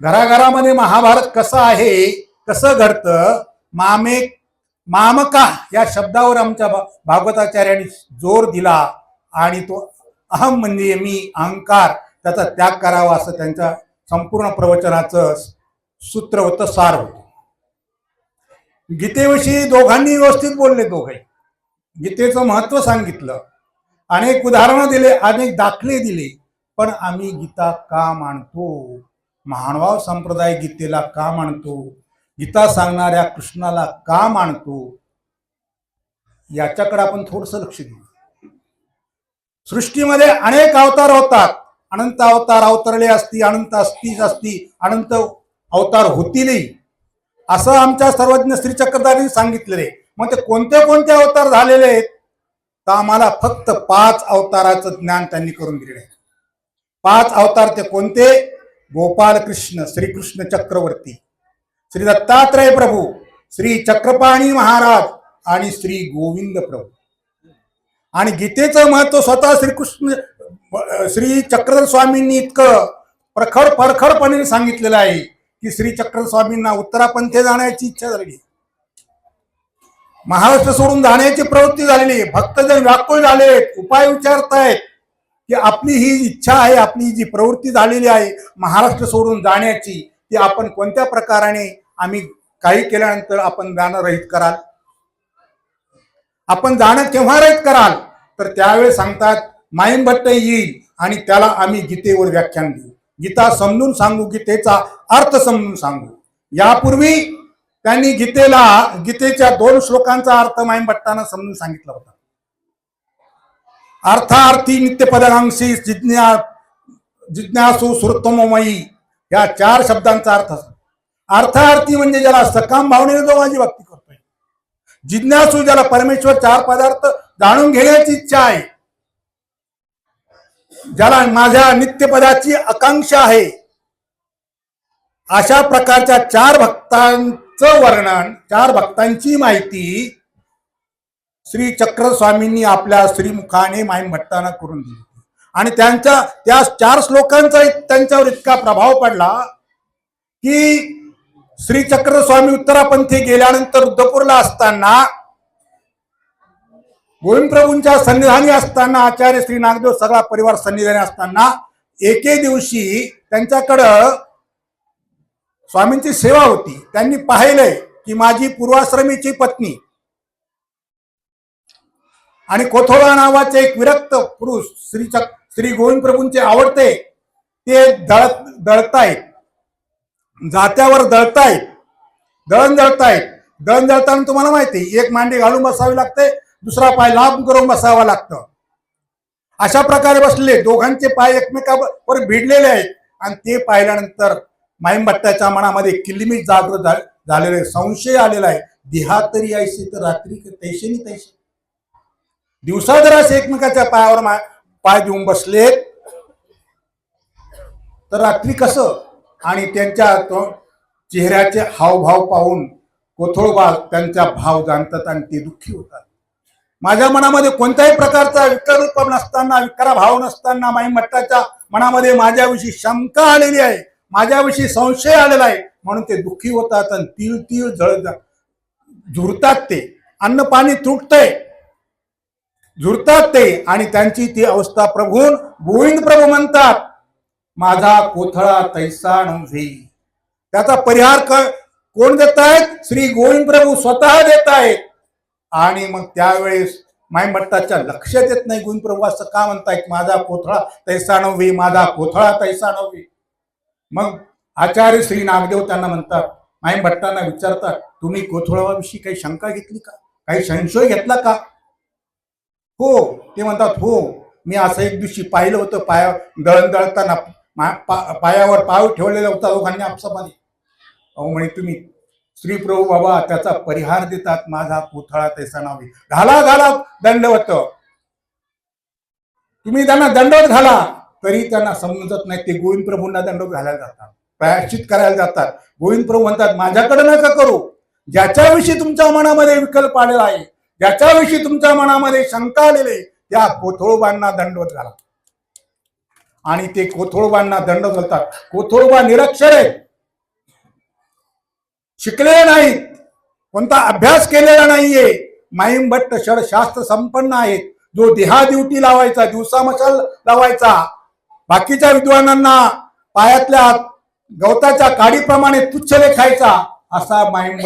घराघरामध्ये महाभारत कसं आहे कसं घडतं मामे मामका या शब्दावर आमच्या भागवताचार्यांनी जोर दिला आणि तो अहम म्हणजे मी अहंकार त्याचा त्याग करावा असं त्यांच्या संपूर्ण प्रवचनाचं सूत्र होतं सार होतं. गीतेविषयी दोघांनी व्यवस्थित बोलले दोघे. गीतेचं महत्त्व सांगितलं. अनेक उदाहरणं दिले अनेक दाखले दिले पण आम्ही गीता का मानतो? महानुभाव संप्रदाय गीतेला का मानतो? गीता सांगणाऱ्या कृष्णाला का मानतो? याच्याकडे आपण थोडस लक्ष देऊ. सृष्टीमध्ये अनेक अवतार होतात. अनंत अवतार अवतरले असती अनंत असतीच असती अनंत अवतार होतीलही. असं आमच्या सर्वज्ञ श्री चक्रधारी सांगितलेले. मग ते कोणते कोणते अवतार झालेले आहेत? तर आम्हाला फक्त पाच अवताराचं ज्ञान त्यांनी करून दिलेलं आहे. पाच अवतार ते कोणते? गोपाल कृष्ण श्रीकृष्ण चक्रवर्ती. श्री दत्तात्रय प्रभू श्री चक्रपाणी महाराज आणि श्री गोविंद प्रभू. आणि गीतेचं महत्त्व स्वतः श्रीकृष्ण श्री चक्रधर स्वामींनी इतकं प्रखर परखडपणे सांगितलेलं आहे की श्री चक्रधर स्वामींना उत्तरापंथे जाण्याची इच्छा झाली महाराष्ट्र सोडून जाण्याची प्रवृत्ती झालेली भक्तजन व्याकुळ झालेत उपाय विचारतायत. की आपली ही इच्छा आहे आपली जी प्रवृत्ती झालेली आहे महाराष्ट्र सोडून जाण्याची ती आपण कोणत्या प्रकाराने आम्ही काही केल्यानंतर आपण जाणं रहित कराल? आपण जाणं केव्हा रहित कराल? तर त्यावेळेस सांगतात माईन भट्ट येईल आणि त्याला आम्ही गीतेवर व्याख्यान देऊ. गीता समजून सांगू गीतेचा अर्थ समजून सांगू. यापूर्वी त्यांनी गीतेला गीतेच्या दोन श्लोकांचा अर्थ माईंभट्टानं समजून सांगितला होता. अर्थार्थी नित्यपदांशी जिज्ञा जिज्ञासू सुरतमोमयी या चार शब्दांचा अर्थ असतो अर्थार्थी म्हणजे ज्याला सकाम भावनेने जो माझी भक्ती करतोय. जिज्ञासू ज्याला परमेश्वर चार पदार्थ जाणून घेण्याची इच्छा आहे. ज्याला माझ्या नित्यपदाची आकांक्षा आहे. अशा प्रकारच्या चार भक्तांचं वर्णन चार भक्तांची माहिती श्री चक्र स्वामींनी आपल्या श्रीमुखाने माईन भट्टांना करून दिली. आणि त्यांच्या त्या चार श्लोकांचा त्यांच्यावर इतका प्रभाव पडला की श्री चक्र स्वामी उत्तरापंथी गेल्यानंतर रुद्रपूरला असताना गोविंद प्रभूंच्या सन्निधानी असताना आचार्य श्री नागदेव सगळा परिवार सन्निधानी असताना एके दिवशी त्यांच्याकडं स्वामींची सेवा होती. त्यांनी पाहिलंय की माझी पूर्वाश्रमीची पत्नी आणि कोथोळा नावाचे एक विरक्त पुरुष श्री श्री गोविंद प्रभूंचे आवडते ते दळत दळतायत. जात्यावर दळतायत. दळण दळतायत. दळण दळताना तुम्हाला माहिती आहे, एक मांडी घालून बसावी लागते दुसरा पाय लांब करून बसावा लागतं. अशा प्रकारे बसले दोघांचे पाय एकमेकावर भिडलेले आहेत. आणि ते पाहिल्यानंतर माईमभट्टाच्या मनामध्ये किल्लीमी जागृत झालेले आहे. संशय आलेला आहे. देहा तरी ऐसे तर रात्री तैशेनी तैसे दिवसा जर असे एकमेकाच्या पायावर मा- पाय देऊन बसले तर रात्री कसं? आणि त्यांच्या चेहऱ्याचे हावभाव पाहून कोथोळबा त्यांचा भाव जाणतात आणि ते दुःखी होतात. माझ्या मनामध्ये कोणत्याही प्रकारचा विकरूप नसताना विकारा भाव नसताना माई मट्टाच्या मनामध्ये माझ्याविषयी शंका आलेली आहे माझ्याविषयी संशय आलेला आहे म्हणून ते दुःखी होतात आणि तीळ तीळ जळ झुरतात ते. अन्न पाणी तुटतंय झुरतात ते आणि त्यांची ती अवस्था प्रभून गोविंद प्रभू म्हणतात माझा कोथळा तैसा नव्हे. त्याचा परिहार कोण देत आहेत श्री गोविंद प्रभू स्वतः देत आहेत आणि मग त्यावेळेस मायमट्टाच्या लक्षात येत नाही गोविंद प्रभू असं का म्हणतायत? माझा कोथळा तैसा नव्हे माझा कोथळा तैसा नव्हे. मग आचार्य श्री नागदेव त्यांना म्हणतात माईम भट्टांना विचारतात तुम्ही कोथळाविषयी काही शंका घेतली का? काही संशय घेतला का? हो ते म्हणतात हो मी असं एक दिवशी पाहिलं होतं पाया दळण दळताना पा- पायावर पाय ठेवलेला होता लोकांनी आपसामध्ये. अहो म्हणे तुम्ही श्री प्रभू बाबा त्याचा परिहार देतात माझा पुतळा त्याचा नावे घाला घाला दंडवत तुम्ही त्यांना दंडवत घाला. तरी त्यांना समजत नाही ते गोविंद प्रभूंना दंडवत घालायला जातात प्रायश्चित करायला जातात. गोविंद प्रभू म्हणतात माझ्याकडे नका करू. ज्याच्याविषयी तुमच्या मनामध्ये विकल्प आलेला आहे ज्याच्याविषयी तुमच्या मनामध्ये शंका आलेले त्या कोथळोबांना दंडवत घाला. आणि ते कोथळोबांना दंड घालतात. कोथळोबा निरक्षर आहे शिकलेले नाहीत. कोणता अभ्यास केलेला नाहीये. माईम भट्ट शास्त्र संपन्न आहेत. जो देहा दिवटी लावायचा दिवसा मशाल लावायचा. बाकीच्या विद्वानांना पायातल्या गवताच्या काडीप्रमाणे तुच्छ लेखायचा असा माईम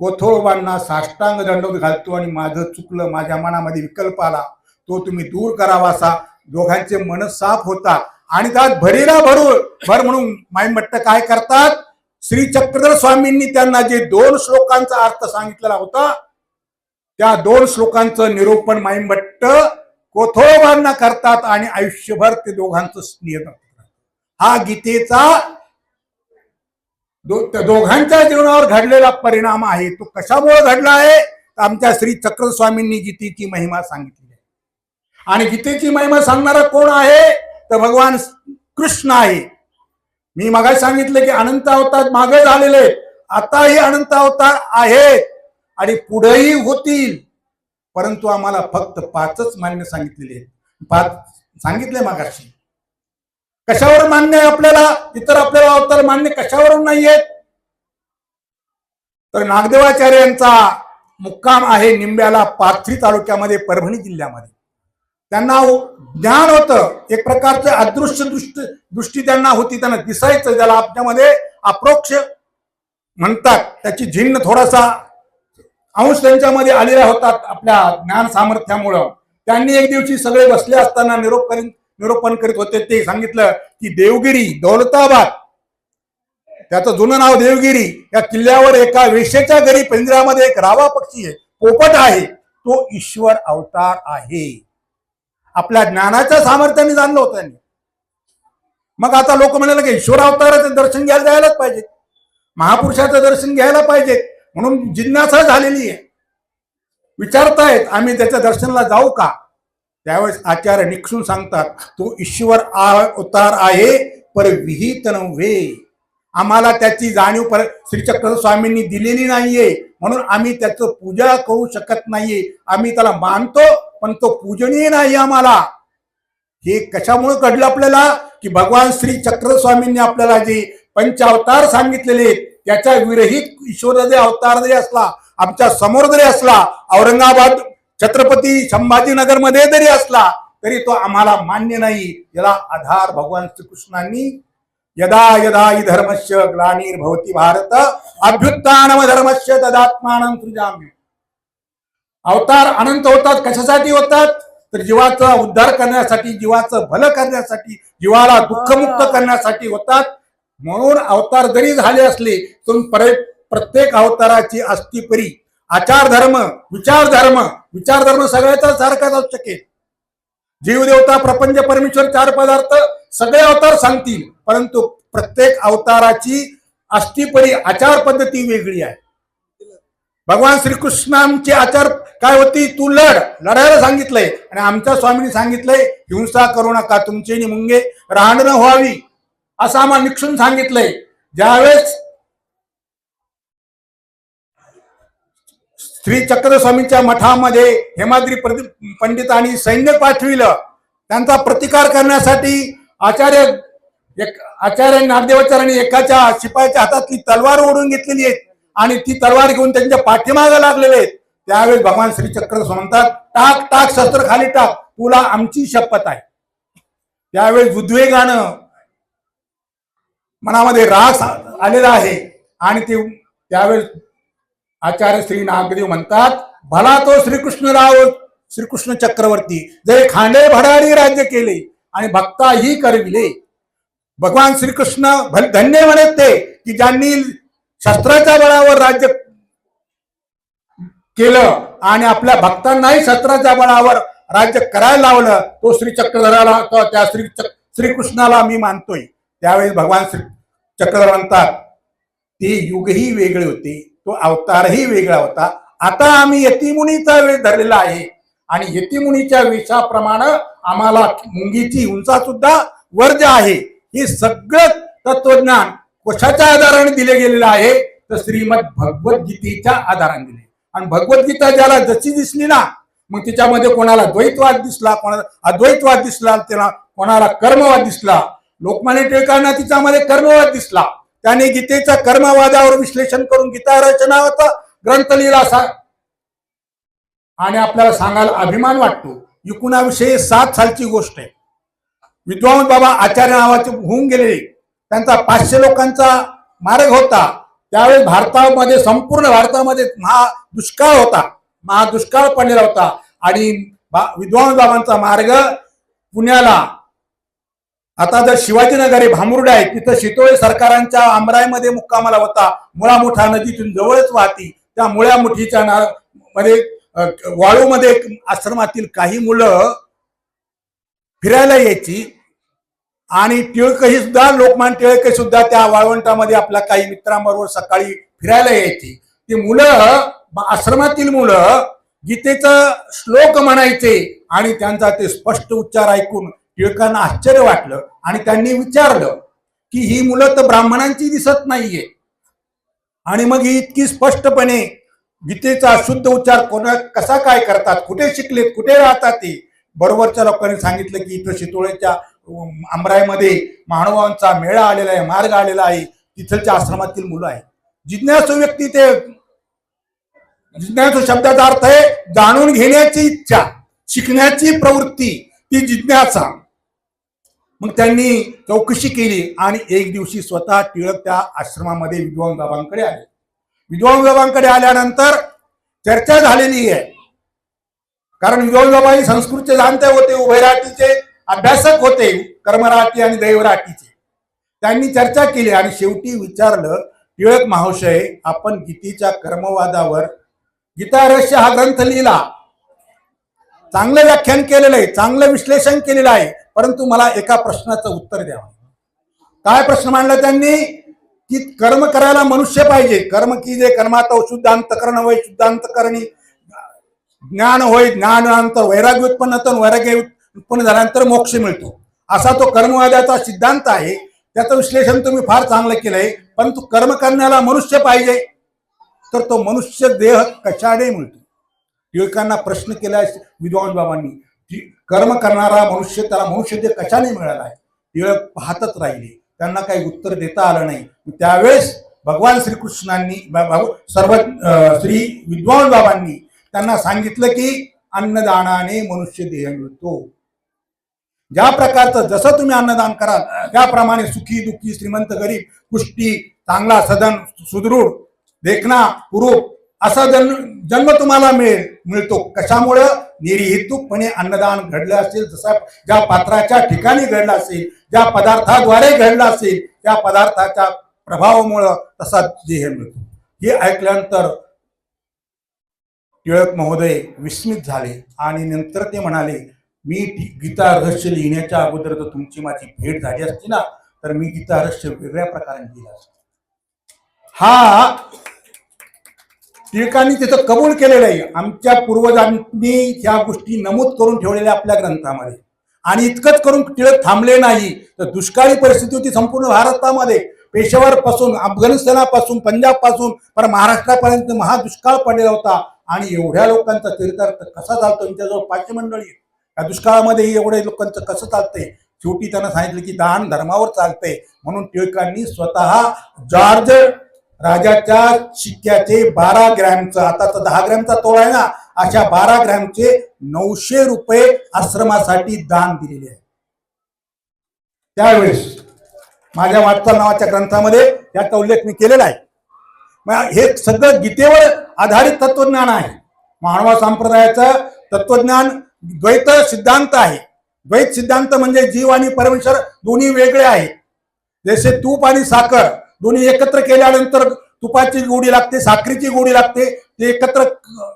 कोथोळबांना साष्टांग दंडवत घालतो आणि माझं चुकलं माझ्या मनामध्ये विकल्प आला तो तुम्ही दूर करावा असा. दोघांचे मन साफ होतात आणि त्यात भरीला भरू भर म्हणून माईमट्ट काय करतात? श्री चक्रधर स्वामींनी त्यांना जे दोन श्लोकांचा अर्थ सांगितलेला होता त्या दोन श्लोकांचं निरूपण माईमभट्ट कोथोळबांना करतात आणि आयुष्यभर ते दोघांचं स्नेह करतात. हा गीतेचा दो- त्या दोघांच्या जीवनावर घडलेला परिणाम आहे. तो कशामुळे घडला आहे? तर आमच्या श्री चक्रस्वामींनी गीतेची महिमा सांगितली आहे. आणि गीतेची महिमा सांगणारा कोण आहे? तर भगवान कृष्ण आहे. मी मगाशी सांगितलं की अनंत अवतार मागे झालेले आताही अनंत अवतार आहेत. आणि पुढेही होतील. परंतु आम्हाला फक्त पाचच मान्य सांगितलेले पाच सांगितले मागाशी. कशावर मान्य आहे आपल्याला? इतर आपल्याला अवतार मान्य कशावरून नाहीयेत? तर नागदेवाचार्य यांचा मुक्काम आहे निंब्याला पाथरी तालुक्यामध्ये परभणी जिल्ह्यामध्ये. त्यांना ज्ञान होतं. एक प्रकारचं अदृश्य दृष्टी दृष्टी त्यांना होती. त्यांना दिसायचं ज्याला आपल्यामध्ये अप्रोक्ष म्हणतात. त्याची झिन्न थोडासा अंश त्यांच्यामध्ये आलेला होतात आपल्या ज्ञान सामर्थ्यामुळं. त्यांनी एक दिवशी सगळे बसले असताना निरोप करीत निरोपण करीत होते ते सांगितलं की देवगिरी दौलताबाद. त्याचं जुनं नाव देवगिरी. या किल्ल्यावर एका वेशेच्या घरी पिंजऱ्यामध्ये एक रावा पक्षी आहे पोपट आहे. तो ईश्वर अवतार आहे. आपल्या ज्ञानाच्या सामर्थ्याने जाणलं होतं त्यांनी. मग आता लोक म्हणाले की ईश्वर अवताराचं दर्शन घ्यायला जायलाच पाहिजे. महापुरुषाचं दर्शन घ्यायला पाहिजे. म्हणून जिज्ञासा झालेली आहे. विचारतायत आम्ही त्याच्या दर्शनाला जाऊ का? त्यावेळेस आचार्य निक्षून सांगतात तो ईश्वर आ- अवतार आहे पर विहित नव्हे. आम्हाला त्याची जाणीव पर श्रीचक्र स्वामींनी दिलेली नाहीये. म्हणून आम्ही त्याचं पूजा करू शकत नाहीये. आम्ही त्याला मानतो पण तो पूजनीय नाही आम्हाला. हे कशामुळे घडलं आपल्याला? की भगवान श्री चक्र स्वामींनी आपल्याला जे पंचावतार सांगितलेले त्याच्या विरहित ईश्वर जरी अवतार जरी असला आमच्यासमोर जरी असला औरंगाबाद छत्रपती संभाजीनगरमध्ये जरी असला तरी तो आम्हाला मान्य नाही. याला आधार भगवान श्रीकृष्णांनी यदा यदा हि धर्मस्य ग्लानिर्भवती भारत अभ्युत्थानम धर्मस्य तदात्मान सृजाम्य अवतार अनंत होतात कशासाठी होतात? तर जीवाचा उद्धार करण्यासाठी जीवाचं भलं करण्यासाठी जीवाला दुःखमुक्त करण्यासाठी होतात. म्हणून अवतार जरी झाले असले तर परे- प्रत्येक अवताराची अस्थिपरी धर्म विचार धर्म विचार धर्म सगळ्याचा सारखाच असू शकेल. जीवदेवता प्रपंच परमेश्वर चार पदार्थ सगळे अवतार सांगतील परंतु प्रत्येक अवताराची अष्टीपरी आचार पद्धती वेगळी आहे. भगवान श्रीकृष्णांची आचार काय होती? तू लढ लढायला सांगितलंय आणि आमच्या स्वामींनी सांगितलंय हिंसा करू नका तुमचे मुंगे राहणं व्हावी असं आम्हाला निक्षून सांगितलंय. ज्यावेळेस श्री चक्र स्वामींच्या मठामध्ये हेमाद्री पंडितांनी सैन्य पाठविलं. त्यांचा प्रतिकार करण्यासाठी आचार्य एक आचार्य नागदेवाचार्यांनी एकाच्या शिपायाच्या हातातली तलवार ओढून घेतलेली आहे आणि ती तलवार घेऊन त्यांच्या पाठीमागे लागलेले आहेत. त्यावेळेस भगवान श्री चक्र म्हणतात टाक टाक शस्त्र खाली टाक तुला आमची शपथ आहे. त्यावेळेस उद्वेगानं मनामध्ये रास आलेला आहे आणि ते त्यावेळेस आचार्य श्री नागदेव म्हणतात भला तो श्रीकृष्णराव श्रीकृष्ण चक्रवर्ती जरी खांडे भडारी राज्य केले आणि भक्ता ही करविले. भगवान श्रीकृष्ण धन्य म्हणत ते की ज्यांनी शस्त्राच्या बळावर राज्य केलं आणि आपल्या भक्तांनाही शस्त्राच्या बळावर राज्य करायला लावलं तो श्री चक्रधराला तो त्या श्री श्रीकृष्णाला मी मानतोय. त्यावेळेस भगवान श्री चक्रधर म्हणतात ते युगही वेगळे होते. तो अवतारही वेगळा होता. आता आम्ही यतिमुनीचा वेळ धरलेला आहे. आणि यतिमुनीच्या वेशाप्रमाणे आम्हाला मुंगीची उंचा सुद्धा वर्ज आहे हे सगळं तत्वज्ञान कशाच्या आधाराने दिले गेलेलं आहे. तर श्रीमद भगवद्गीतेच्या आधाराने दिले. आणि भगवद्गीता ज्याला जशी दिसली ना मग तिच्यामध्ये कोणाला द्वैतवाद दिसला कोणाला अद्वैतवाद दिसला त्याला कोणाला कर्मवाद दिसला. लोकमान्य टिळकांना तिच्यामध्ये कर्मवाद दिसला. त्याने गीतेचा कर्मवादावर विश्लेषण करून गीता रचनाचा ग्रंथ लिहिला असा. आणि आपल्याला सांगायला अभिमान वाटतो. एकोणाविषयी सात सालची गोष्ट आहे. विद्वान बाबा आचार्य नावाचे होऊन गेलेले. त्यांचा पाचशे लोकांचा मार्ग होता. त्यावेळेस भारतामध्ये संपूर्ण भारतामध्ये महा दुष्काळ होता. महादुष्काळ पडलेला होता. आणि बा- विद्वान बाबांचा मार्ग पुण्याला आता जर शिवाजीनगर आहे भांबुर्डा आहे तिथं शितोळे सरकारांच्या आमरायमध्ये मुक्कामाला होता. मुळा मोठा नदीतून जवळच वाहती. त्या मुळ्या मुठीच्या ना मध्ये वाळूमध्ये आश्रमातील काही मुलं फिरायला यायची. आणि टिळकही सुद्धा लोकमान टिळके सुद्धा त्या वाळवंटामध्ये आपल्या काही मित्रांबरोबर सकाळी फिरायला यायची. ती मुलं आश्रमातील मुलं गीतेचा श्लोक म्हणायचे आणि त्यांचा ते स्पष्ट उच्चार ऐकून टिळकांना आश्चर्य वाटलं आणि त्यांनी विचारलं की ही मुलं तर ब्राह्मणांची दिसत नाहीये. आणि मग ही इतकी स्पष्टपणे गीतेचा शुद्ध उच्चार कोणा कसा काय करतात? कुठे शिकलेत? कुठे राहतात ते? बरोबरच्या लोकांनी सांगितलं की इथं शितोळेच्या अं, आमराईमध्ये मानवांचा मेळा आलेला आहे मार्ग आलेला आहे. तिथलच्या आश्रमातील मुलं आहे जिज्ञासू व्यक्ती ते जिज्ञासू शब्दाचा अर्थ आहे जाणून घेण्याची इच्छा शिकण्याची प्रवृत्ती ती जिज्ञासा. मग त्यांनी चौकशी केली आणि एक दिवशी स्वतः टिळक त्या आश्रमामध्ये विद्वान बाबांकडे आले. विद्वान बाबांकडे आल्यानंतर चर्चा झालेली आहे. कारण विद्वान बाबा हे संस्कृतचे जाणते होते उभयराठीचे अभ्यासक होते कर्मराठी आणि दैवराठीचे त्यांनी चर्चा केली आणि शेवटी विचारलं टिळक महाशय आपण गीतेच्या कर्मवादावर गीता रहस्य हा ग्रंथ लिहिला. चांगलं व्याख्यान केलेलं आहे चांगलं विश्लेषण केलेलं आहे. परंतु मला एका प्रश्नाचं उत्तर द्यावं. काय प्रश्न मांडला त्यांनी? की कर्म करायला मनुष्य पाहिजे. कर्म की जे कर्मात शुद्धांत करण होय शुद्धांत करणी. ज्ञान होय ज्ञानानंतर वैराग्य उत्पन्न होतं वैराग्य उत्पन्न झाल्यानंतर मोक्ष मिळतो. असा तो कर्मवादाचा सिद्धांत आहे. त्याचं विश्लेषण तुम्ही फार चांगलं केलंय. परंतु कर्म करण्याला मनुष्य पाहिजे तर तो मनुष्य देह कशाने मिळतो? टिळकांना प्रश्न केला विद्वान बाबांनी. कर्म करणारा मनुष्य त्याला मनुष्य कशाने मिळाला आहे? टिळक पाहतच राहिले. त्यांना काही उत्तर देता आलं नाही. त्यावेळेस भगवान श्रीकृष्णांनी सर्व श्री विद्वान बाबांनी त्यांना सांगितलं की अन्नदानाने मनुष्य देह मिळतो. ज्या प्रकारचं जसं तुम्ही अन्नदान कराल त्याप्रमाणे सुखी दुःखी श्रीमंत गरीब कुष्टी चांगला सदन सुदृढ देखना कुरूप असा जन्म जन्म तुम्हाला मिळेल मिळतो. कशामुळं? निर्हेतुकपणे अन्नदान घडलं असेल जसा ज्या पात्राच्या ठिकाणी घडलं असेल ज्या पदार्थाद्वारे घडलं असेल त्या पदार्थाच्या प्रभावामुळं तसा देह मिळतो हे ऐकल्यानंतर टिळक महोदय विस्मित झाले आणि नंतर ते म्हणाले मी गीता रहस्य लिहिण्याच्या अगोदर जर तुमची माझी भेट झाली असती ना तर मी गीता रहस्य वेगळ्या प्रकारे लिहिलं असत. हा टिळकांनी तिथं कबूल केलेलं आहे. आमच्या पूर्वजांनी ह्या गोष्टी नमूद करून ठेवलेल्या आपल्या ग्रंथामध्ये. आणि इतकंच करून टिळक थांबले नाही तर दुष्काळी परिस्थिती होती संपूर्ण भारतामध्ये. पेशावर पासून अफगाणिस्तानापासून पंजाबपासून पर महाराष्ट्रापर्यंत महादुष्काळ पडलेला होता. आणि एवढ्या लोकांचा चरितार्थ कसा चालतो त्यांच्याजवळ पाचशे मंडळी या दुष्काळामध्ये एवढ्या लोकांचं कसं चालतंय? शेवटी त्यांना सांगितलं की दान धर्मावर चालतंय. म्हणून टिळकांनी स्वतः जॉर्ज राजाच्या शिक्क्याचे बारा ग्रॅमचं तर दहा ग्रॅमचा तोळ आहे ना अशा बारा ग्रॅमचे नऊशे रुपये आश्रमासाठी दान दिलेले आहे. त्यावेळेस माझ्या वाटचाल नावाच्या ग्रंथामध्ये याचा उल्लेख मी केलेला आहे. हे सगळं गीतेवर आधारित तत्वज्ञान आहे. मानवा संप्रदायाचं तत्वज्ञान द्वैत सिद्धांत आहे. द्वैत सिद्धांत म्हणजे जीव आणि परमेश्वर दोन्ही वेगळे आहेत. जसे तूप आणि साखर दोन्ही एकत्र केल्यानंतर तुपाची गोडी लागते साखरेची गोडी लागते ते एकत्र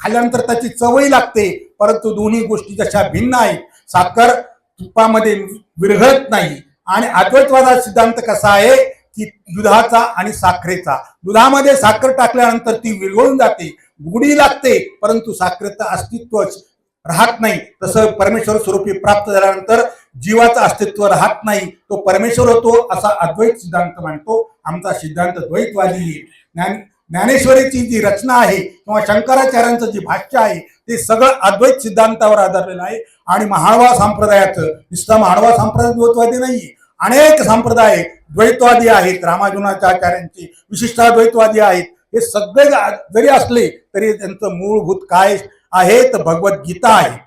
खाल्ल्यानंतर त्याची चवही लागते. परंतु दोन्ही गोष्टी जशा भिन्न आहेत साखर तुपामध्ये विरघळत नाही. आणि अद्वैतवादा सिद्धांत कसा आहे की दुधाचा आणि साखरेचा. दुधामध्ये साखर टाकल्यानंतर ती विरघळून जाते गुढी लागते परंतु साखरेचं अस्तित्व राहत नाही. तसं परमेश्वर स्वरूपी प्राप्त झाल्यानंतर जीवाचं अस्तित्व राहत नाही. तो परमेश्वर होतो असा अद्वैत सिद्धांत मानतो. आमचा सिद्धांत द्वैतवादी आहे. ज्ञान ज्ञानेश्वरीची जी रचना आहे किंवा शंकराचार्यांचं जी भाष्य आहे ते सगळं अद्वैत सिद्धांतावर आधारलेलं आहे. आणि महाळवा संप्रदायाचं नुसता महाळवा संप्रदाय द्वैतवादी नाहीये. अनेक संप्रदाय द्वैतवादी आहेत. रामानुजाचार्यांची विशिष्टाद्वैतवादी आहेत. हे सगळे जरी असले तरी त्यांचं मूलभूत काय आहे तर भगवद्गीता आहे.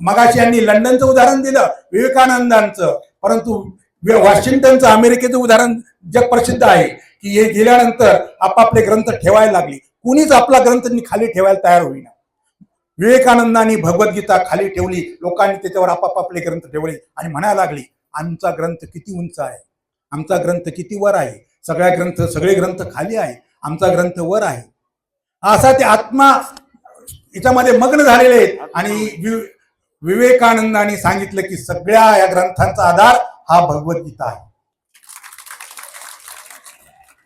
मगाशी यांनी लंडनचं उदाहरण दिलं विवेकानंदांचं. परंतु वॉशिंग्टनचं अमेरिकेचं उदाहरण जग प्रसिद्ध आहे की हे गेल्यानंतर आपापले ग्रंथ ठेवायला लागले. कुणीच आपला ग्रंथ खाली ठेवायला तयार होईना. विवेकानंदांनी भगवद्गीता खाली ठेवली लोकांनी त्याच्यावर आपापले ग्रंथ ठेवले आणि म्हणायला लागले आमचा ग्रंथ किती उंच आहे? आमचा ग्रंथ किती वर आहे? सगळ्या ग्रंथ सगळे ग्रंथ खाली आहे? आमचा ग्रंथ वर आहे? असा ते आत्मा याच्यामध्ये मग्न झालेले आहेत. आणि वि- विवेकानंदांनी सांगितलं की सगळ्या या ग्रंथांचा आधार हा भगवद्गीता आहे.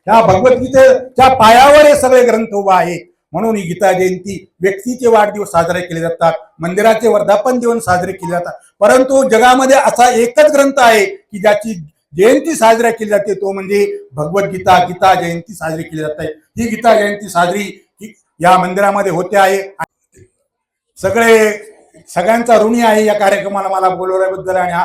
त्या भगवद्गीतेच्या पायावर हे सगळे ग्रंथ उभा आहेत. म्हणून ही गीता जयंती व्यक्तीचे वाढदिवस साजरे केले जातात मंदिराचे वर्धापन दिवस साजरे केले जातात. परंतु जगामध्ये असा एकच ग्रंथ आहे की ज्याची जयंती साजरी केली जाते तो म्हणजे भगवद्गीता गीता जयंती साजरी केली जाते. ही गीता जयंती साजरी या मंदिरामध्ये होते आहे. सगळे सगळ्यांचा ऋणी आहे या कार्यक्रमाला मला बोलवल्याबद्दल आणि हा